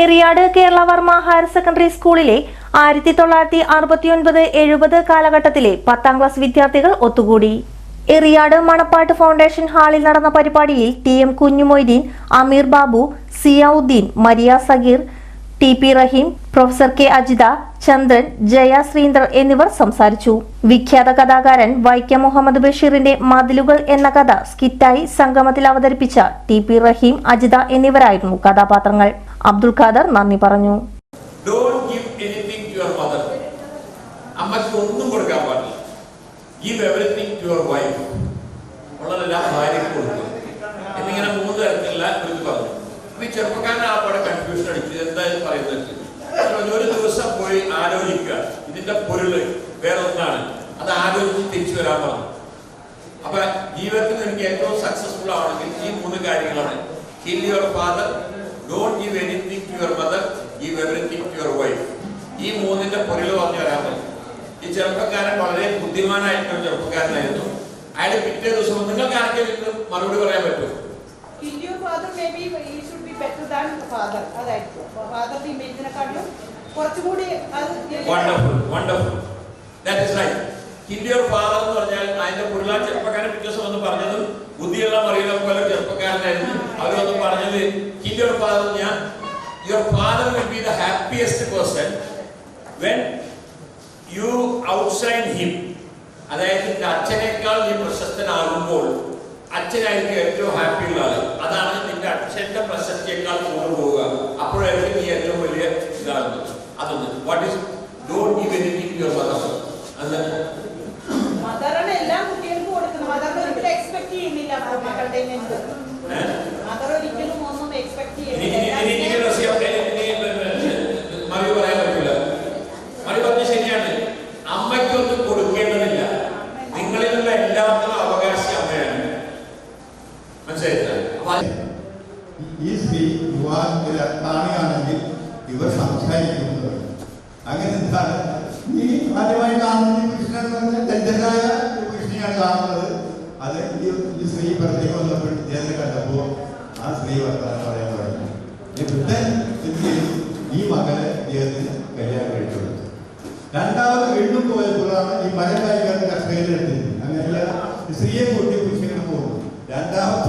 Eriyad Keralavarma higher secondary സ്കൂളിലെ ആയിരത്തി തൊള്ളായിരത്തി അറുപത്തിയൊൻപത് എഴുപത് കാലഘട്ടത്തിലെ പത്താം ക്ലാസ് വിദ്യാർത്ഥികൾ ഒത്തുകൂടി. എറിയാട് മണപ്പാട്ട് ഫൗണ്ടേഷൻ ഹാളിൽ നടന്ന പരിപാടിയിൽ T M Kunhumoideen Ameer Babu Ziyavudheen Maria Sageer T P Rahim professor K Ajitha Chandran Jaya Sreendran എന്നിവർ സംസാരിച്ചു. വിഖ്യാത കഥാകാരൻ വൈക്കം മുഹമ്മദ് ബഷീറിന്റെ മതിലുകൾ എന്ന കഥ സ്കിറ്റായി സംഗമത്തിൽ അവതരിപ്പിച്ച ടി പി റഹീം അജിത എന്നിവരായിരുന്നു കഥാപാത്രങ്ങൾ. അബ്ദുൽ ഖാദർ നന്ദി പറഞ്ഞു. അമ്മയ്ക്ക് ഒന്നും കൊടുക്കാൻ പാടില്ല. ടു യുവർ വൈഫ് എന്നിങ്ങനെ മൂന്ന് അപ്പൊ ഈ ചെറുപ്പക്കാരൻ ആ കൺഫ്യൂഷൻ അടിച്ചു എന്തായാലും പറയുന്നത്? ഒരു ദിവസം പോയി ആലോചിക്കുക. ഇതിന്റെ പൊരുൾ വേറെ ഒന്നാണ് അത് ആലോചിച്ച് തിരിച്ചു വരാൻ പറഞ്ഞു. അപ്പൊ ജീവിതത്തിൽ എനിക്ക് ഏറ്റവും സക്സസ്ഫുൾ ആവണമെങ്കിൽ ഈ മൂന്ന് കാര്യങ്ങളാണ്. Kill your father don't give anything to your mother give everything to your wife ഈ മൂന്നിന്റെ പൊരുൾ പറഞ്ഞു വരാൻ പറ്റും ഈ ചെറുപ്പക്കാരൻ വളരെ ബുദ്ധിമാനായിട്ടുള്ള ചെറുപ്പക്കാരനായിരുന്നു. അയാൾ പിറ്റേ ദിവസം നിങ്ങൾക്ക് ആർക്കെങ്കിലും മറുപടി പറയാൻ പറ്റുമോ? Kill ഫാദർ മേ ബി ഈ should be better than father അതായിരിക്കും. ഫാദറിന്റെ ഇമേജിനെക്കാട്ടിലും കുറച്ചുകൂടി അത് wonderful wonderful that is right your father എന്ന് പറഞ്ഞാൽ അതിന്റെ പുരുളാൻ ചെറുപ്പക്കാരൻ പിറ്റേ ദിവസം വന്ന് പറഞ്ഞതും ബുദ്ധിയുള്ള മറിയുന്ന പോലെ ചെറുപ്പക്കാരനായിരുന്നു. അവർ വന്ന് പറഞ്ഞത് യുവർ ഫാദർ ഞാൻ your father will be the happiest person when you outside him അതായത് നിന്റെ അച്ഛനേക്കാൾ നീ പ്രശസ്തനാകുമ്പോൾ അച്ഛനായിരിക്കും ഏറ്റവും ഹാപ്പി ഉള്ള ആൾ. അതാണ് നിന്റെ അച്ഛന്റെ പ്രശസ്തിയേക്കാൾ കൂടുതൽ പോവുക. അപ്പോഴായിരിക്കും നീ ഏറ്റവും വലിയ ഇതാകുന്നത്. അതൊന്ന്. What is don't give anything to your mother അല്ല മദറാണ് എല്ലാ കുട്ടികൾക്കും കൊടുക്കുന്നത് മദറിന് ഒരിക്കലും എക്സ്പെക്ട് ചെയ്യുന്നില്ല മക്കളുടെ ഈ സ്ത്രീ യുവാക്കൾ അത്താണിയാണെങ്കിൽ ഇവർ സംസാരിക്കുന്നത്. അങ്ങനെ എന്താണ്? ഈ ആദ്യമായി കാണുന്ന കൃഷ്ണൻ ദരിദ്രനായ കൃഷ്ണനെയാണ് കാണുന്നത്. അത് ഈ സ്ത്രീ പ്രത്യേകം വന്നപ്പോൾ ചേർന്ന് കണ്ടപ്പോൾ ആ സ്ത്രീ വർത്തമാനം പറയാൻ തുടങ്ങി. വൃദ്ധൻ ഈ മകനെ ഇദ്ദേഹത്തിന് കല്യാണം കഴിച്ചു രണ്ടാമത് വീണ്ടും പോയപ്പോഴാണ് ഈ മരം കായികളുടെ കർഷകരെടുത്തത് അങ്ങനെയല്ല ഈ സ്ത്രീയെ കൂട്ടി പുരുഷനെ പോകും രണ്ടാമത്തെ